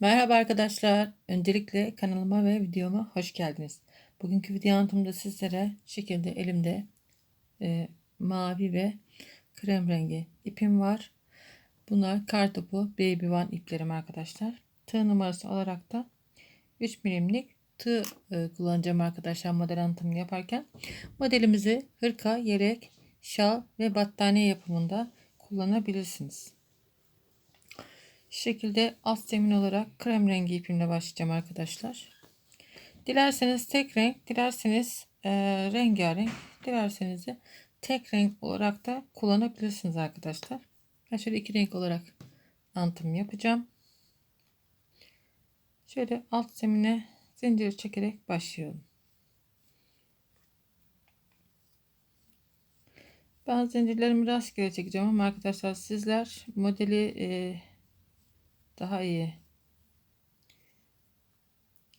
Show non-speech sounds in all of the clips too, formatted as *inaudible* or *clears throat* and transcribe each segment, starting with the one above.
Merhaba arkadaşlar. Öncelikle kanalıma ve videoma hoş geldiniz. Bugünkü video anlatımda sizlere şekilde elimde e, mavi ve krem rengi ipim var. Bunlar kartopu baby one iplerim arkadaşlar. Tığ numarası olarak da 3 milimlik tığ e, kullanacağım arkadaşlar model anlatımını yaparken. Modelimizi hırka, yelek, şal ve battaniye yapımında kullanabilirsiniz. Şekilde alt zemin olarak krem rengi ipimle başlayacağım arkadaşlar. Dilerseniz tek renk, dilerseniz e, rengarenk, dilerseniz de tek renk olarak da kullanabilirsiniz arkadaşlar. Ben şöyle iki renk olarak antım yapacağım. Şöyle alt zemine zincir çekerek başlıyorum. Ben zincirlerimi rastgele çekeceğim ama arkadaşlar sizler modeli e, daha iyi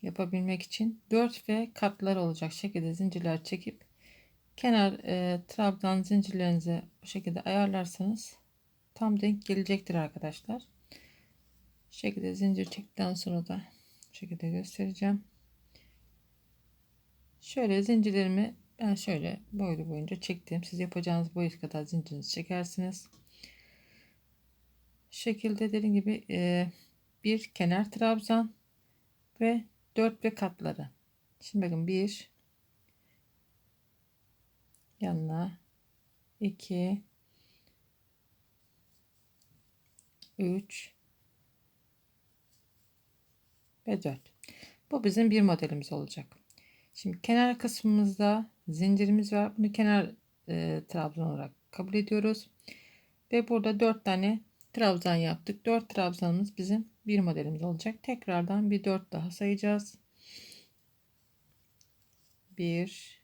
yapabilmek için 4 ve katlar olacak şekilde zincirler çekip kenar e, trabzan zincirlerinizi bu şekilde ayarlarsanız tam denk gelecektir arkadaşlar. Bu şekilde zincir çektikten sonra da bu şekilde göstereceğim. Şöyle zincirlerimi ben şöyle boylu boyunca çektim. Siz yapacağınız boyu kadar zincirinizi çekersiniz şekilde dediğim gibi e, bir kenar trabzan ve dört ve katları. Şimdi bakın bir yanına iki üç ve dört. Bu bizim bir modelimiz olacak. Şimdi kenar kısmımızda zincirimiz var. Bunu kenar e, trabzan olarak kabul ediyoruz. Ve burada dört tane trabzan yaptık. 4 trabzanımız bizim bir modelimiz olacak. Tekrardan bir 4 daha sayacağız. 1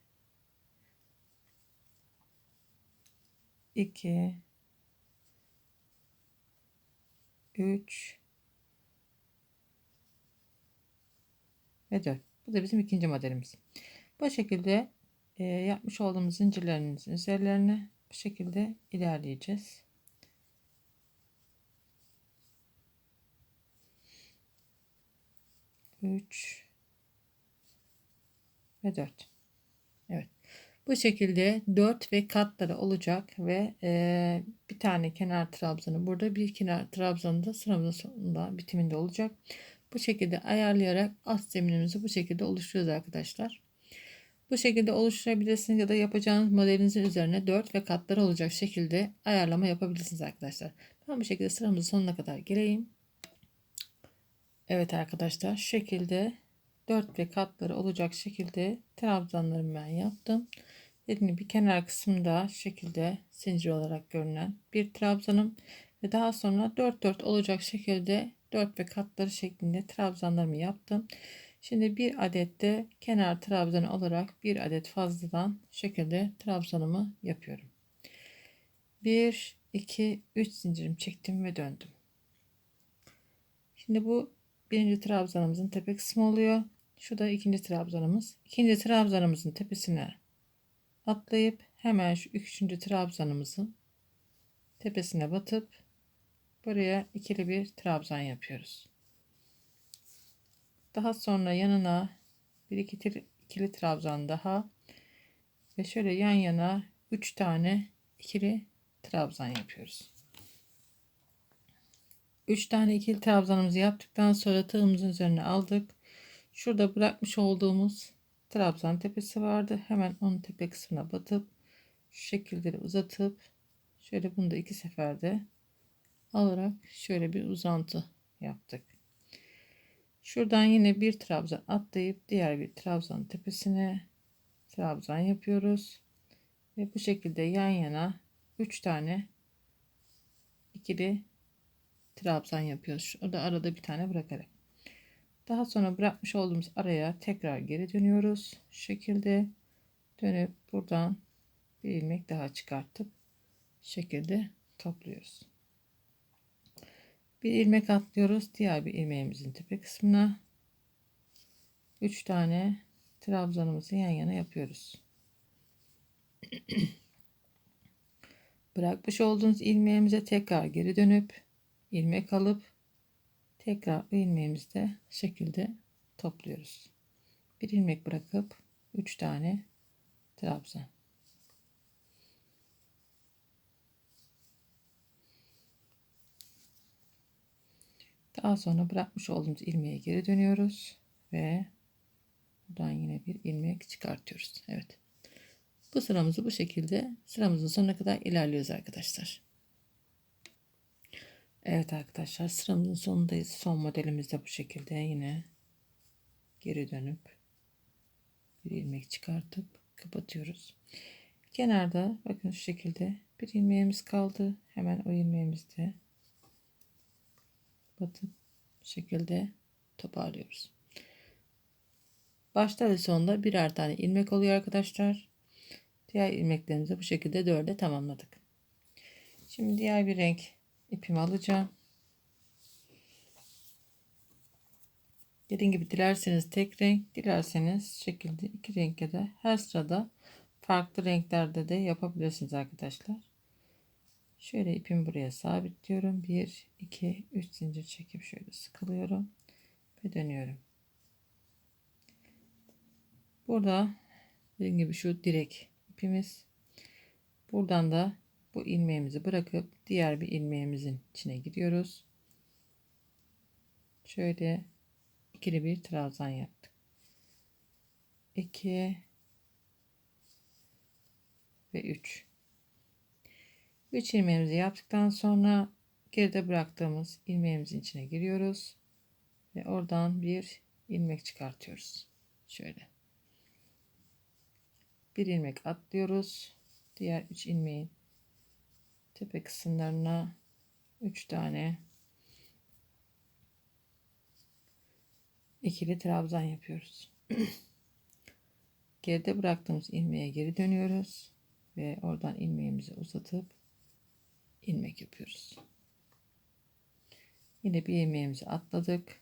2 3 ve 4. Bu da bizim ikinci modelimiz. Bu şekilde e, yapmış olduğumuz zincirlerimizin üzerlerine bu şekilde ilerleyeceğiz. 3 ve 4. Evet. Bu şekilde 4 ve katları olacak ve e, bir tane kenar trabzanı burada bir kenar trabzanı da sıramızın sonunda bitiminde olacak. Bu şekilde ayarlayarak alt zeminimizi bu şekilde oluşturuyoruz arkadaşlar. Bu şekilde oluşturabilirsiniz ya da yapacağınız modelinizin üzerine 4 ve katları olacak şekilde ayarlama yapabilirsiniz arkadaşlar. Ben bu şekilde sıramızın sonuna kadar geleyim. Evet arkadaşlar şekilde 4 ve katları olacak şekilde trabzanlarımı ben yaptım. Dediğim bir kenar kısmında şekilde zincir olarak görünen bir trabzanım ve daha sonra 4 4 olacak şekilde 4 ve katları şeklinde trabzanlarımı yaptım. Şimdi bir adet de kenar trabzanı olarak bir adet fazladan şekilde trabzanımı yapıyorum. 1 2 3 zincirim çektim ve döndüm. Şimdi bu birinci trabzanımızın tepe kısmı oluyor. Şu da ikinci trabzanımız. İkinci trabzanımızın tepesine atlayıp hemen şu üçüncü trabzanımızın tepesine batıp buraya ikili bir trabzan yapıyoruz. Daha sonra yanına bir iki ikili trabzan daha ve şöyle yan yana üç tane ikili trabzan yapıyoruz. 3 tane ikili trabzanımızı yaptıktan sonra tığımızın üzerine aldık. Şurada bırakmış olduğumuz trabzan tepesi vardı. Hemen onun tepe kısmına batıp şu şekilde uzatıp şöyle bunu da iki seferde alarak şöyle bir uzantı yaptık. Şuradan yine bir trabzan atlayıp diğer bir trabzan tepesine trabzan yapıyoruz. Ve bu şekilde yan yana 3 tane ikili trabzan yapıyoruz. O da arada bir tane bırakarak. Daha sonra bırakmış olduğumuz araya tekrar geri dönüyoruz. Şu şekilde dönüp buradan bir ilmek daha çıkartıp şekilde topluyoruz. Bir ilmek atlıyoruz. Diğer bir ilmeğimizin tepe kısmına 3 tane trabzanımızı yan yana yapıyoruz. *clears throat* Bırakmış olduğunuz ilmeğimize tekrar geri dönüp ilmek alıp Tekrar o ilmeğimizi de şekilde topluyoruz. Bir ilmek bırakıp 3 tane trabzan. Daha sonra bırakmış olduğumuz ilmeğe geri dönüyoruz ve buradan yine bir ilmek çıkartıyoruz. Evet. Bu sıramızı bu şekilde sıramızın sonuna kadar ilerliyoruz arkadaşlar. Evet arkadaşlar sıramızın sonundayız. Son modelimiz de bu şekilde yine geri dönüp bir ilmek çıkartıp kapatıyoruz. Kenarda bakın şu şekilde bir ilmeğimiz kaldı. Hemen o ilmeğimizde batıp şekilde toparlıyoruz. Başta ve sonunda birer tane ilmek oluyor arkadaşlar. Diğer ilmeklerimizi bu şekilde dörde tamamladık. Şimdi diğer bir renk ipimi alacağım. Dediğim gibi dilerseniz tek renk, dilerseniz şekilde iki renk ya da her sırada farklı renklerde de yapabilirsiniz arkadaşlar. Şöyle ipimi buraya sabitliyorum. 1, 2, 3 zincir çekip şöyle sıkılıyorum ve dönüyorum. Burada dediğim gibi şu direk ipimiz. Buradan da bu ilmeğimizi bırakıp diğer bir ilmeğimizin içine giriyoruz. Şöyle ikili bir trabzan yaptık. 2 ve 3. 3 ilmeğimizi yaptıktan sonra geride bıraktığımız ilmeğimizin içine giriyoruz ve oradan bir ilmek çıkartıyoruz. Şöyle. Bir ilmek atlıyoruz. Diğer 3 ilmeğin tepe kısımlarına 3 tane ikili trabzan yapıyoruz. *clears throat* Geride bıraktığımız ilmeğe geri dönüyoruz ve oradan ilmeğimizi uzatıp ilmek yapıyoruz. Yine bir ilmeğimizi atladık.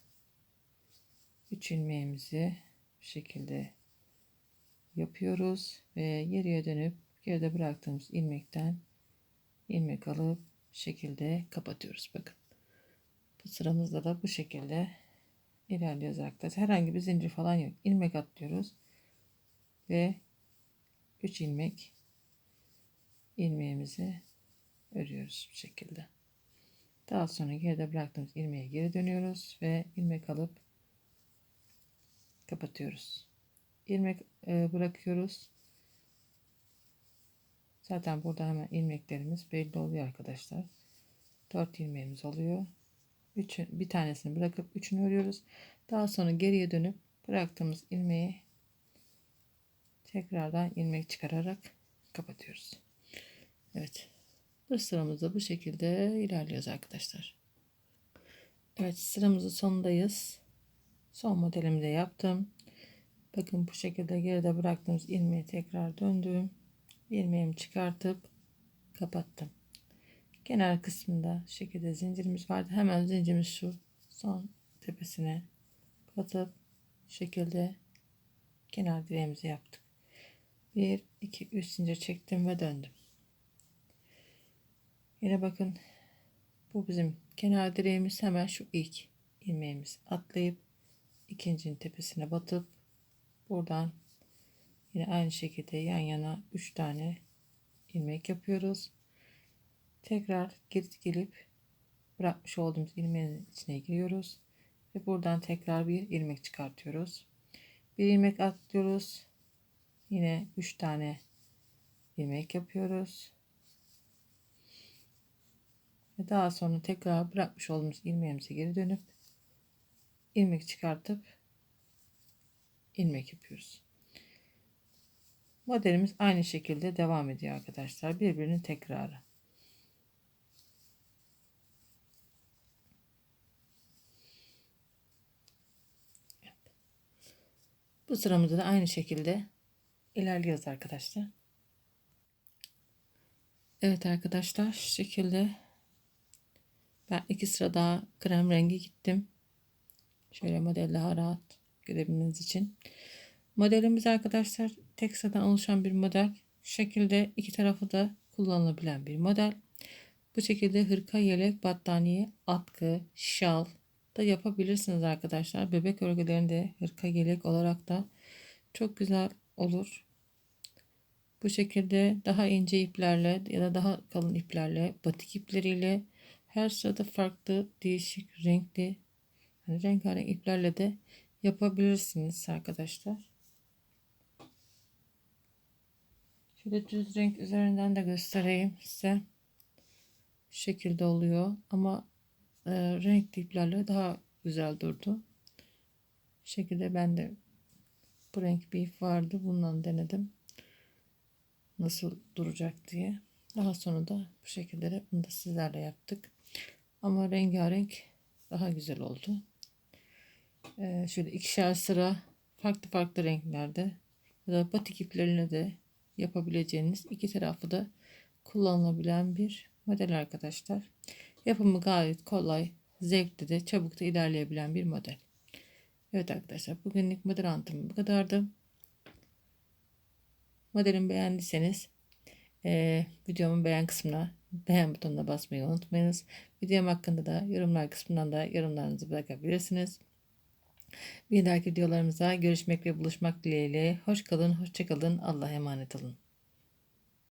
3 ilmeğimizi bu şekilde yapıyoruz ve geriye dönüp geride bıraktığımız ilmekten ilmek alıp şekilde kapatıyoruz. Bakın. Bu sıramızda da bu şekilde ilerliyoruz arkadaşlar. Herhangi bir zincir falan yok. İlmek atlıyoruz ve 3 ilmek ilmeğimizi örüyoruz bu şekilde. Daha sonra geride bıraktığımız ilmeğe geri dönüyoruz ve ilmek alıp kapatıyoruz. İlmek e, bırakıyoruz. Zaten burada hemen ilmeklerimiz belli oluyor arkadaşlar. 4 ilmeğimiz oluyor. Üç, bir tanesini bırakıp üçünü örüyoruz. Daha sonra geriye dönüp bıraktığımız ilmeği tekrardan ilmek çıkararak kapatıyoruz. Evet. Bu sıramızda bu şekilde ilerliyoruz arkadaşlar. Evet sıramızın sonundayız. Son modelimi de yaptım. Bakın bu şekilde geride bıraktığımız ilmeği tekrar döndüm. İlmeğimi çıkartıp kapattım. Kenar kısmında şekilde zincirimiz vardı. Hemen zincirimiz şu son tepesine batıp şekilde kenar direğimizi yaptık. 1 2 3 zincir çektim ve döndüm. Yine bakın bu bizim kenar direğimiz hemen şu ilk ilmeğimiz atlayıp ikincinin tepesine batıp buradan yine aynı şekilde yan yana 3 tane ilmek yapıyoruz. Tekrar geri gelip bırakmış olduğumuz ilmeğin içine giriyoruz ve buradan tekrar bir ilmek çıkartıyoruz. Bir ilmek atlıyoruz. Yine 3 tane ilmek yapıyoruz. Ve daha sonra tekrar bırakmış olduğumuz ilmeğimize geri dönüp ilmek çıkartıp ilmek yapıyoruz. Modelimiz aynı şekilde devam ediyor arkadaşlar. Birbirinin tekrarı. Bu sıramızda da aynı şekilde ilerliyoruz arkadaşlar. Evet arkadaşlar şu şekilde ben iki sıra daha krem rengi gittim. Şöyle model daha rahat görebilmeniz için. Modelimiz arkadaşlar tek sıradan oluşan bir model. Şekilde iki tarafı da kullanılabilen bir model. Bu şekilde hırka, yelek, battaniye, atkı, şal, da yapabilirsiniz arkadaşlar. Bebek örgülerinde hırka yelek olarak da çok güzel olur. Bu şekilde daha ince iplerle ya da daha kalın iplerle, batik ipleriyle her sırada farklı, değişik, renkli, yani rengarenk iplerle de yapabilirsiniz arkadaşlar. Şöyle düz renk üzerinden de göstereyim size. Şu şekilde oluyor ama e, renkli iplerle daha güzel durdu. Bu şekilde ben de bu renk bir vardı. Bundan denedim. Nasıl duracak diye. Daha sonra da bu şekilde de bunu da sizlerle yaptık. Ama rengarenk daha güzel oldu. Ee, şöyle ikişer sıra farklı farklı renklerde ya da batik iplerine de yapabileceğiniz iki tarafı da kullanılabilen bir model arkadaşlar. Yapımı gayet kolay, zevkli de çabuk da ilerleyebilen bir model. Evet arkadaşlar bugünlük model anlatımı bu kadardı. Modelimi beğendiyseniz e, videomun beğen kısmına beğen butonuna basmayı unutmayınız. Videom hakkında da yorumlar kısmından da yorumlarınızı bırakabilirsiniz. Bir dahaki videolarımıza görüşmek ve buluşmak dileğiyle. Hoş kalın, hoşça kalın. Allah'a emanet olun.